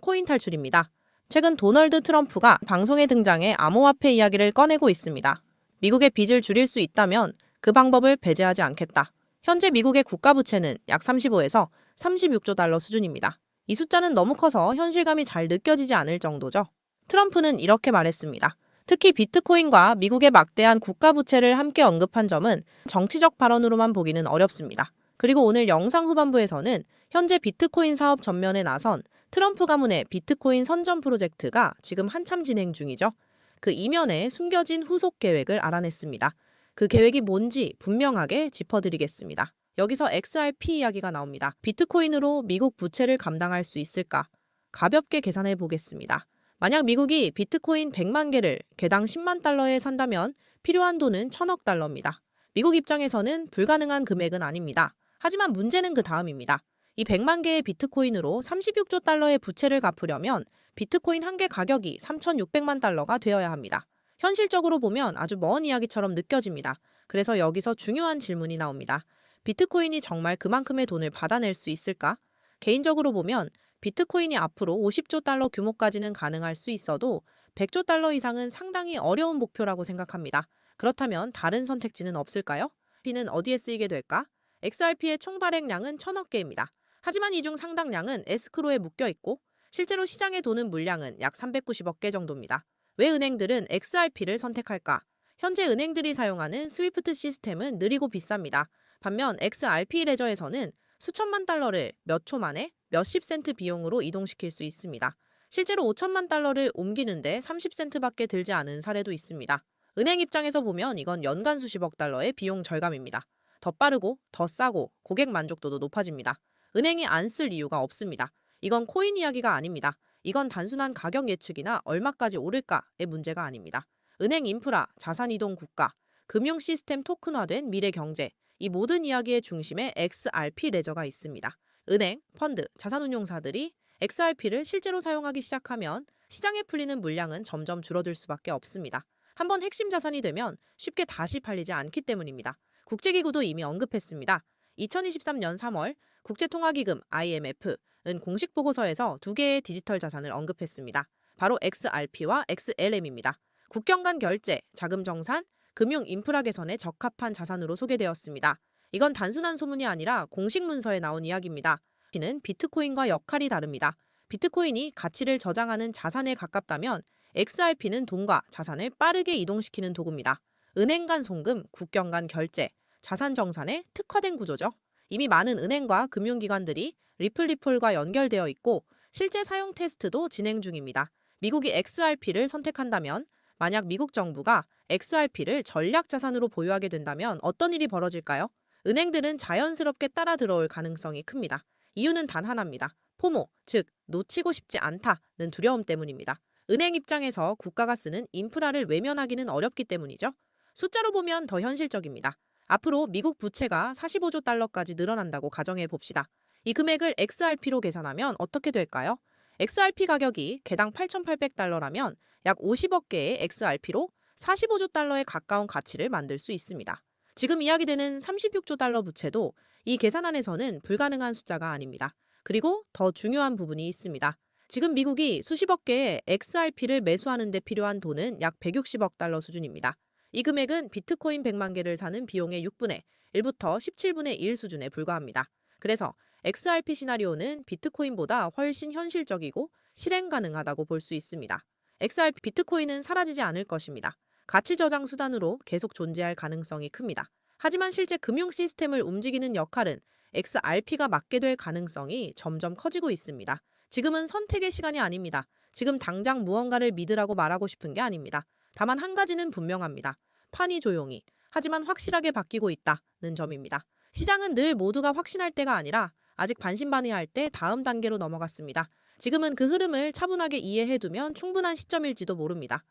코인 탈출입니다. 최근 도널드 트럼프가 방송에 등장해 암호화폐 이야기를 꺼내고 있습니다. 미국의 빚을 줄일 수 있다면 그 방법을 배제하지 않겠다. 현재 미국의 국가 부채는 약 35에서 36조 달러 수준입니다. 이 숫자는 너무 커서 현실감이 잘 느껴지지 않을 정도죠. 트럼프는 이렇게 말했습니다. 특히 비트코인과 미국의 막대한 국가 부채를 함께 언급한 점은 정치적 발언으로만 보기는 어렵습니다. 그리고 오늘 영상 후반부에서는 현재 비트코인 사업 전면에 나선 트럼프 가문의 비트코인 선전 프로젝트가 지금 한참 진행 중이죠. 그 이면에 숨겨진 후속 계획을 알아냈습니다. 그 계획이 뭔지 분명하게 짚어드리겠습니다. 여기서 XRP 이야기가 나옵니다. 비트코인으로 미국 부채를 감당할 수 있을까? 가볍게 계산해 보겠습니다. 만약 미국이 비트코인 100만 개를 개당 10만 달러에 산다면 필요한 돈은 천억 달러입니다. 미국 입장에서는 불가능한 금액은 아닙니다. 하지만 문제는 그 다음입니다. 이 100만 개의 비트코인으로 36조 달러의 부채를 갚으려면 비트코인 한 개 가격이 3,600만 달러가 되어야 합니다. 현실적으로 보면 아주 먼 이야기처럼 느껴집니다. 그래서 여기서 중요한 질문이 나옵니다. 비트코인이 정말 그만큼의 돈을 받아낼 수 있을까? 개인적으로 보면 비트코인이 앞으로 50조 달러 규모까지는 가능할 수 있어도 100조 달러 이상은 상당히 어려운 목표라고 생각합니다. 그렇다면 다른 선택지는 없을까요? B는 어디에 쓰이게 될까? XRP의 총 발행량은 천억 개입니다. 하지만 이 중 상당량은 에스크로에 묶여 있고 실제로 시장에 도는 물량은 약 390억 개 정도입니다. 왜 은행들은 XRP를 선택할까? 현재 은행들이 사용하는 스위프트 시스템은 느리고 비쌉니다. 반면 XRP 레저에서는 수천만 달러를 몇 초 만에 몇십 센트 비용으로 이동시킬 수 있습니다. 실제로 5천만 달러를 옮기는데 30센트밖에 들지 않은 사례도 있습니다. 은행 입장에서 보면 이건 연간 수십억 달러의 비용 절감입니다. 더 빠르고 더 싸고 고객 만족도도 높아집니다. 은행이 안 쓸 이유가 없습니다. 이건 코인 이야기가 아닙니다. 이건 단순한 가격 예측이나 얼마까지 오를까의 문제가 아닙니다. 은행 인프라, 자산 이동 국가, 금융 시스템 토큰화된 미래 경제, 이 모든 이야기의 중심에 XRP 레저가 있습니다. 은행, 펀드, 자산운용사들이 XRP를 실제로 사용하기 시작하면 시장에 풀리는 물량은 점점 줄어들 수밖에 없습니다. 한번 핵심 자산이 되면 쉽게 다시 팔리지 않기 때문입니다. 국제기구도 이미 언급했습니다. 2023년 3월 국제통화기금 IMF은 공식 보고서에서 두 개의 디지털 자산을 언급했습니다. 바로 XRP와 XLM입니다. 국경 간 결제, 자금 정산, 금융 인프라 개선에 적합한 자산으로 소개되었습니다. 이건 단순한 소문이 아니라 공식 문서에 나온 이야기입니다. 는 비트코인과 역할이 다릅니다. 비트코인이 가치를 저장하는 자산에 가깝다면 XRP는 돈과 자산을 빠르게 이동시키는 도구입니다. 은행 간 송금, 국경 간 결제, 자산 정산에 특화된 구조죠. 이미 많은 은행과 금융기관들이 리플리폴과 연결되어 있고 실제 사용 테스트도 진행 중입니다. 미국이 XRP를 선택한다면 만약 미국 정부가 XRP를 전략 자산으로 보유하게 된다면 어떤 일이 벌어질까요? 은행들은 자연스럽게 따라 들어올 가능성이 큽니다. 이유는 단 하나입니다. 포모, 즉 놓치고 싶지 않다는 두려움 때문입니다. 은행 입장에서 국가가 쓰는 인프라를 외면하기는 어렵기 때문이죠. 숫자로 보면 더 현실적입니다. 앞으로 미국 부채가 45조 달러까지 늘어난다고 가정해 봅시다. 이 금액을 XRP로 계산하면 어떻게 될까요? XRP 가격이 개당 8,800달러라면 약 50억 개의 XRP로 45조 달러에 가까운 가치를 만들 수 있습니다. 지금 이야기되는 36조 달러 부채도 이 계산 안에서는 불가능한 숫자가 아닙니다. 그리고 더 중요한 부분이 있습니다. 지금 미국이 수십억 개의 XRP를 매수하는 데 필요한 돈은 약 160억 달러 수준입니다. 이 금액은 비트코인 100만 개를 사는 비용의 6분의 1부터 17분의 1 수준에 불과합니다. 그래서 XRP 시나리오는 비트코인보다 훨씬 현실적이고 실행 가능하다고 볼 수 있습니다. XRP 비트코인은 사라지지 않을 것입니다. 가치 저장 수단으로 계속 존재할 가능성이 큽니다. 하지만 실제 금융 시스템을 움직이는 역할은 XRP가 맡게 될 가능성이 점점 커지고 있습니다. 지금은 선택의 시간이 아닙니다. 지금 당장 무언가를 믿으라고 말하고 싶은 게 아닙니다. 다만 한 가지는 분명합니다. 판이 조용히 하지만 확실하게 바뀌고 있다는 점입니다. 시장은 늘 모두가 확신할 때가 아니라 아직 반신반의할 때 다음 단계로 넘어갔습니다. 지금은 그 흐름을 차분하게 이해해두면 충분한 시점일지도 모릅니다.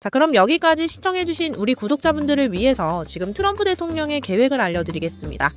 자, 그럼 여기까지 시청해주신 우리 구독자분들을 위해서 지금 트럼프 대통령의 계획을 알려드리겠습니다.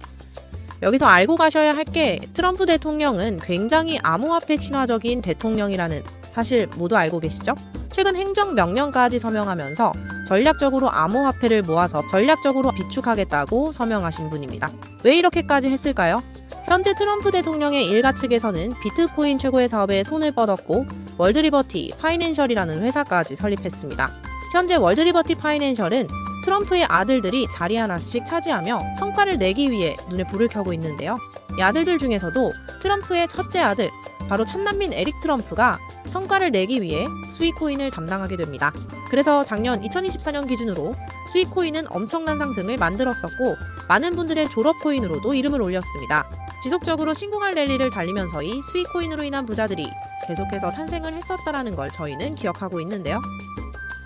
여기서 알고 가셔야 할 게 트럼프 대통령은 굉장히 암호화폐 친화적인 대통령이라는 사실 모두 알고 계시죠? 최근 행정명령까지 서명하면서 전략적으로 암호화폐를 모아서 전략적으로 비축하겠다고 서명하신 분입니다. 왜 이렇게까지 했을까요? 현재 트럼프 대통령의 일가 측에서는 비트코인 최고의 사업에 손을 뻗었고 월드리버티 파이낸셜이라는 회사까지 설립했습니다. 현재 월드리버티 파이낸셜은 트럼프의 아들들이 자리 하나씩 차지하며 성과를 내기 위해 눈에 불을 켜고 있는데요. 이 아들들 중에서도 트럼프의 첫째 아들, 바로 찬난민 에릭 트럼프가 성과를 내기 위해 스위코인을 담당하게 됩니다. 그래서 작년 2024년 기준으로 스위코인은 엄청난 상승을 만들었었고 많은 분들의 졸업 코인으로도 이름을 올렸습니다. 지속적으로 신공할 랠리를 달리면서이 스위코인으로 인한 부자들이 계속해서 탄생을 했었다라는 걸 저희는 기억하고 있는데요.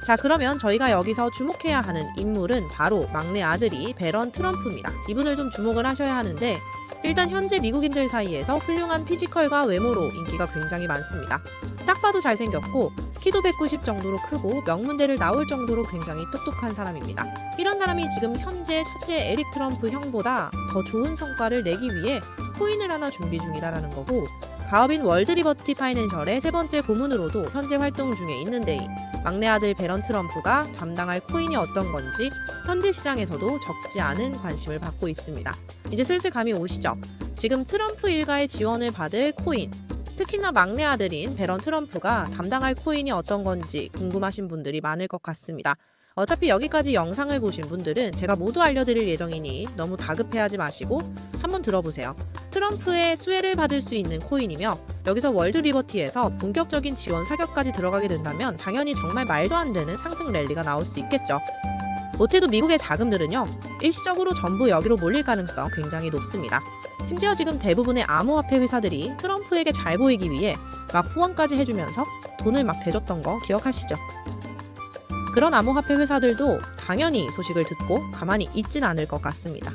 자 그러면 저희가 여기서 주목해야 하는 인물은 바로 막내 아들이 베런 트럼프입니다. 이분을 좀 주목을 하셔야 하는데 일단 현재 미국인들 사이에서 훌륭한 피지컬과 외모로 인기가 굉장히 많습니다. 딱 봐도 잘생겼고 키도 190 정도로 크고 명문대를 나올 정도로 굉장히 똑똑한 사람입니다. 이런 사람이 지금 현재 첫째 에릭 트럼프 형보다 더 좋은 성과를 내기 위해 코인을 하나 준비 중이다라는 거고 가업인 월드리버티 파이낸셜의 세 번째 고문으로도 현재 활동 중에 있는데 막내 아들 베런 트럼프가 담당할 코인이 어떤 건지 현재 시장에서도 적지 않은 관심을 받고 있습니다. 이제 슬슬 감이 오시죠? 지금 트럼프 일가의 지원을 받을 코인 특히나 막내 아들인 베런 트럼프가 담당할 코인이 어떤 건지 궁금하신 분들이 많을 것 같습니다. 어차피 여기까지 영상을 보신 분들은 제가 모두 알려드릴 예정이니 너무 다급해하지 마시고 한번 들어보세요. 트럼프의 수혜를 받을 수 있는 코인이며 여기서 월드 리버티에서 본격적인 지원 사격까지 들어가게 된다면 당연히 정말 말도 안 되는 상승 랠리가 나올 수 있겠죠. 못해도 미국의 자금들은요 일시적으로 전부 여기로 몰릴 가능성 굉장히 높습니다. 심지어 지금 대부분의 암호화폐 회사들이 트럼프에게 잘 보이기 위해 막 후원까지 해주면서 돈을 막 대줬던 거 기억하시죠? 그런 암호화폐 회사들도 당연히 소식을 듣고 가만히 있진 않을 것 같습니다.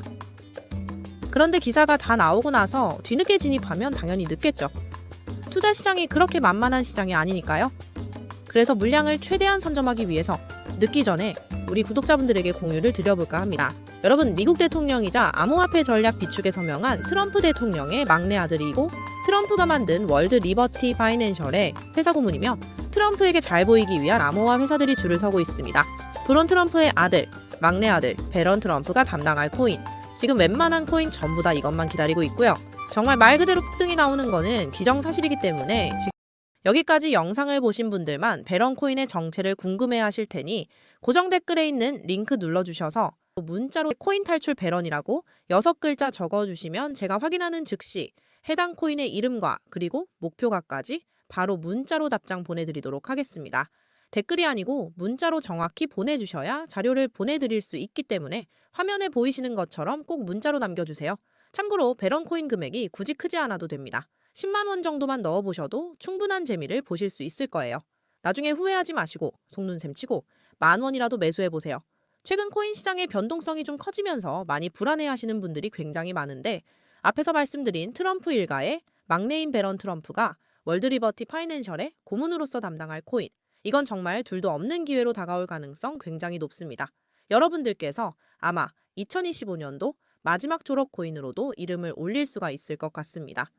그런데 기사가 다 나오고 나서 뒤늦게 진입하면 당연히 늦겠죠. 투자 시장이 그렇게 만만한 시장이 아니니까요. 그래서 물량을 최대한 선점하기 위해서 늦기 전에 우리 구독자분들에게 공유를 드려볼까 합니다. 여러분, 미국 대통령이자 암호화폐 전략 비축에 서명한 트럼프 대통령의 막내 아들이고 트럼프가 만든 월드 리버티 파이낸셜의 회사 고문이며 트럼프에게 잘 보이기 위한 암호화 회사들이 줄을 서고 있습니다. 브론 트럼프의 아들, 막내 아들, 베런 트럼프가 담당할 코인. 지금 웬만한 코인 전부 다 이것만 기다리고 있고요. 정말 말 그대로 폭등이 나오는 거는 기정사실이기 때문에 지금 여기까지 영상을 보신 분들만 베런 코인의 정체를 궁금해 하실 테니 고정 댓글에 있는 링크 눌러주셔서 문자로 코인 탈출 베런이라고 6글자 적어주시면 제가 확인하는 즉시 해당 코인의 이름과 그리고 목표가까지 바로 문자로 답장 보내드리도록 하겠습니다. 댓글이 아니고 문자로 정확히 보내주셔야 자료를 보내드릴 수 있기 때문에 화면에 보이시는 것처럼 꼭 문자로 남겨주세요. 참고로 베런 코인 금액이 굳이 크지 않아도 됩니다. 10만 원 정도만 넣어보셔도 충분한 재미를 보실 수 있을 거예요. 나중에 후회하지 마시고 속눈샘 치고 만 원이라도 매수해보세요. 최근 코인 시장의 변동성이 좀 커지면서 많이 불안해하시는 분들이 굉장히 많은데 앞에서 말씀드린 트럼프 일가의 막내인 베런 트럼프가 월드리버티 파이낸셜의 고문으로서 담당할 코인 이건 정말 둘도 없는 기회로 다가올 가능성 굉장히 높습니다. 여러분들께서 아마 2025년도 마지막 졸업 코인으로도 이름을 올릴 수가 있을 것 같습니다.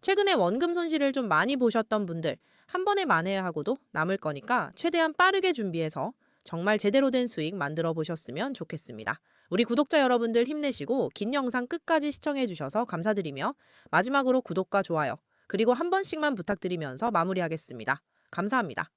최근에 원금 손실을 좀 많이 보셨던 분들 한 번에 만회하고도 남을 거니까 최대한 빠르게 준비해서 정말 제대로 된 수익 만들어 보셨으면 좋겠습니다. 우리 구독자 여러분들 힘내시고 긴 영상 끝까지 시청해 주셔서 감사드리며 마지막으로 구독과 좋아요 그리고 한 번씩만 부탁드리면서 마무리하겠습니다. 감사합니다.